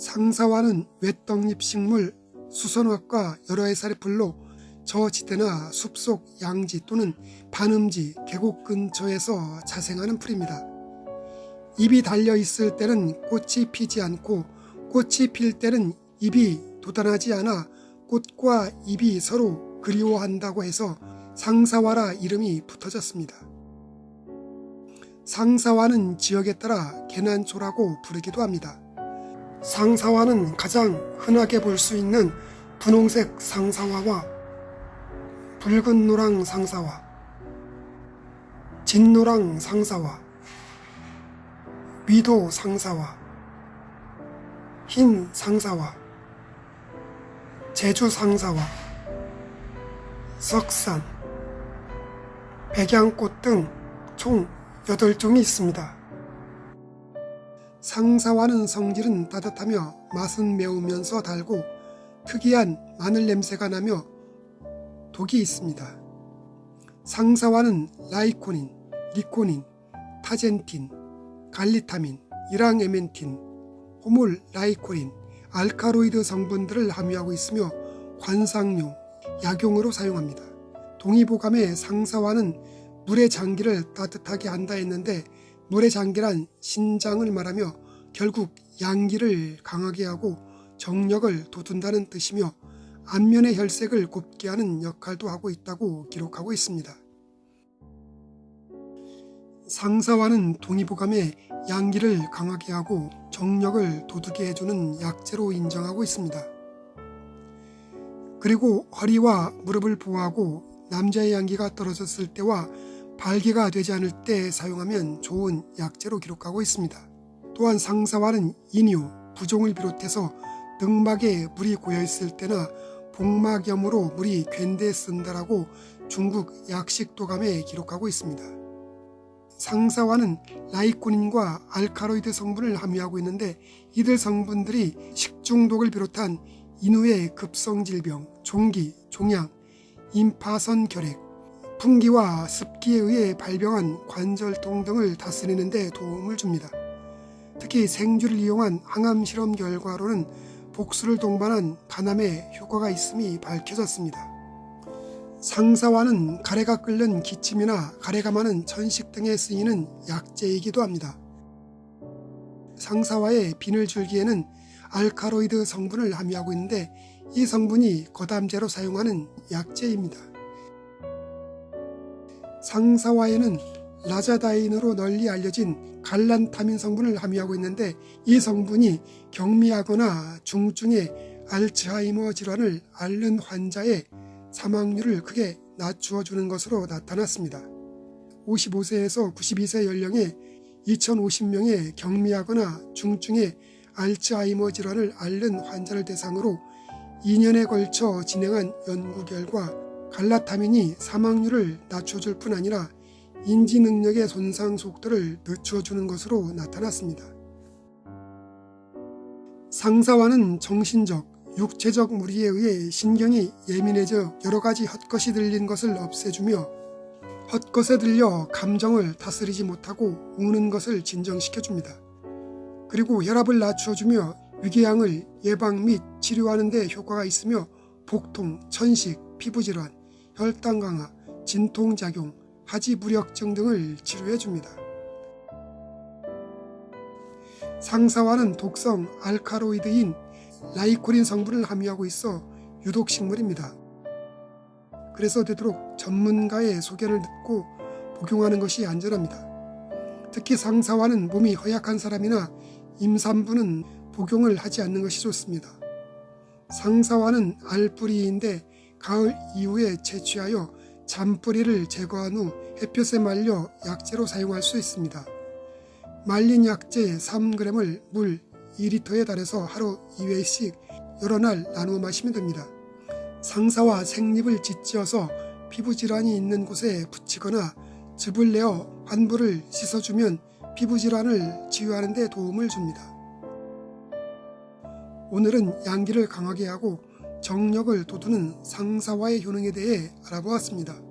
상사화는 외떡잎 식물 수선화과 여러 해살의 풀로 저지대나 숲속 양지 또는 반음지 계곡 근처에서 자생하는 풀입니다. 잎이 달려 있을 때는 꽃이 피지 않고 꽃이 필 때는 잎이 돋아나지 않아 꽃과 잎이 서로 그리워한다고 해서 상사화라 이름이 붙어졌습니다. 상사화는 지역에 따라 개난초라고 부르기도 합니다. 상사화는 가장 흔하게 볼 수 있는 분홍색 상사화와 붉은 노랑 상사화, 진노랑 상사화, 위도 상사화, 흰 상사화, 제주 상사화, 석산, 백양꽃 등 총 8종이 있습니다. 상사화는 성질은 따뜻하며 맛은 매우면서 달고 특이한 마늘 냄새가 나며 독이 있습니다. 상사화는 라이코닌, 리코닌, 타젠틴, 갈리타민, 이랑에멘틴, 호몰 라이코린, 알카로이드 성분들을 함유하고 있으며 관상용, 약용으로 사용합니다. 동의보감의 상사화는 물의 장기를 따뜻하게 한다 했는데 물의 장기란 신장을 말하며 결국 양기를 강하게 하고 정력을 돋운다는 뜻이며 안면의 혈색을 곱게 하는 역할도 하고 있다고 기록하고 있습니다. 상사화는 동의보감에 양기를 강하게 하고 정력을 돋우게 해주는 약재로 인정하고 있습니다. 그리고 허리와 무릎을 보호하고 남자의 양기가 떨어졌을 때와 발기가 되지 않을 때 사용하면 좋은 약재로 기록하고 있습니다. 또한 상사화는 인유, 부종을 비롯해서 등막에 물이 고여 있을 때나 복막염으로 물이 괜대에 쓴다라고 중국 약식도감에 기록하고 있습니다. 상사화는 라이코닌과 알카로이드 성분을 함유하고 있는데 이들 성분들이 식중독을 비롯한 인후의 급성 질병, 종기, 종양, 임파선 결핵, 풍기와 습기에 의해 발병한 관절통 등을 다스리는 데 도움을 줍니다. 특히 생주를 이용한 항암 실험 결과로는 복수를 동반한 간암에 효과가 있음이 밝혀졌습니다. 상사화는 가래가 끓는 기침이나 가래가 많은 천식 등에 쓰이는 약재이기도 합니다. 상사화의 비늘 줄기에는 알카로이드 성분을 함유하고 있는데 이 성분이 거담제로 사용하는 약재입니다. 상사화에는 라자다인으로 널리 알려진 갈란타민 성분을 함유하고 있는데 이 성분이 경미하거나 중증의 알츠하이머 질환을 앓는 환자의 사망률을 크게 낮추어 주는 것으로 나타났습니다. 55세에서 92세 연령의 2050명의 경미하거나 중증의 알츠하이머 질환을 앓는 환자를 대상으로 2년에 걸쳐 진행한 연구 결과 갈라타민이 사망률을 낮춰줄 뿐 아니라 인지 능력의 손상 속도를 늦춰주는 것으로 나타났습니다. 상사화는 정신적, 육체적 무리에 의해 신경이 예민해져 여러 가지 헛것이 들린 것을 없애주며 헛것에 들려 감정을 다스리지 못하고 우는 것을 진정시켜줍니다. 그리고 혈압을 낮춰주며 위궤양을 예방 및 치료하는 데 효과가 있으며 복통, 천식, 피부질환, 혈당 강화, 진통작용, 하지부력증 등을 치료해 줍니다. 상사화는 독성 알카로이드인 라이코린 성분을 함유하고 있어 유독 식물입니다. 그래서 되도록 전문가의 소견을 듣고 복용하는 것이 안전합니다. 특히 상사화는 몸이 허약한 사람이나 임산부는 복용을 하지 않는 것이 좋습니다. 상사화는 알뿌리인데 가을 이후에 채취하여 잔뿌리를 제거한 후 햇볕에 말려 약재로 사용할 수 있습니다. 말린 약재 3g을 물 2리터에 달해서 하루 2회씩 여러 날 나누어 마시면 됩니다. 상사와 생잎을 짓지어서 피부 질환이 있는 곳에 붙이거나 즙을 내어 환부를 씻어주면 피부 질환을 치유하는 데 도움을 줍니다. 오늘은 양기를 강하게 하고 정력을 돋우는 상사화의 효능에 대해 알아보았습니다.